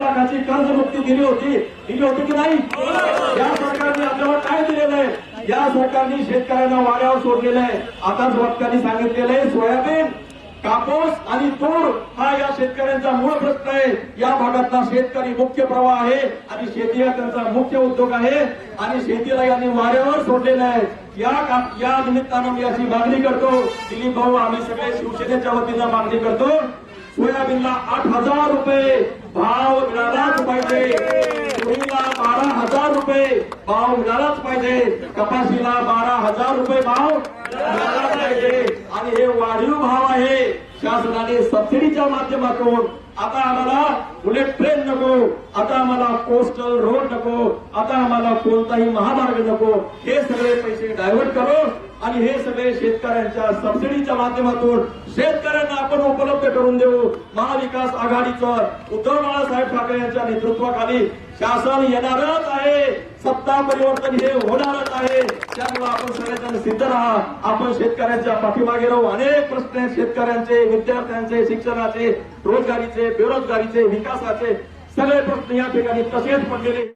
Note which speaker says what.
Speaker 1: लाखाची कर्जमुक्ती दिली होती. दिली होती की नाही? या सरकारने आपल्याला काय दिलेलं आहे? या सरकारने शेतकऱ्यांना वाऱ्यावर सोडलेलं आहे. आताच वक्त्यांनी सांगितलेलं आहे सोयाबीन कापूस आणि तूर हा या शेतकऱ्यांचा मूळ प्रश्न आहे. या भागातला शेतकरी मुख्य प्रवाह आहे आणि शेती हा त्यांचा मुख्य उद्योग आहे आणि शेतीला यांनी वाऱ्यावर सोडलेलं आहे. या या निमित्तानं मी अशी मागणी करतो दिलीप भाऊ आम्ही सगळे शिवसेनेच्या वतीनं मागणी करतो. सोयाबीनला आठ हजार रुपये भाव मिळालाच पाहिजे तुरीला बारा हजार रुपये भाव मिळालाच पाहिजे. कपाशीला बारा हजार रुपये भाव मिळाला पाहिजे. आणि हे वाढीव भाव आहे. शासनाने सबसिडीच्या माध्यमातून आता आम्हाला बुलेट ट्रेन नको आता आम्हाला कोस्टल रोड नको आता आम्हाला कोणताही महामार्ग नको. हे सगळे पैसे डायव्हर्ट करो. आणि हे सगळे शेतकऱ्यांच्या सबसिडीच्या माध्यमातून शेतकऱ्यांना आपण उपलब्ध करून देऊ. महाविकास आघाडीचं उद्धव बाळासाहेब ठाकरे यांच्या नेतृत्वाखाली शासन येणारच आहे. सत्ता परिवर्तन हे होणारच आहे. त्यामुळे आपण सगळ्यांना सिद्ध राहा. आपण शेतकऱ्यांच्या पाठीमागे राहू. अनेक प्रश्न आहेत शेतकऱ्यांचे विद्यार्थ्यांचे शिक्षणाचे रोजगारीचे बेरोजगारीचे विकासाचे. सगळे प्रश्न या ठिकाणी तसेच पडलेले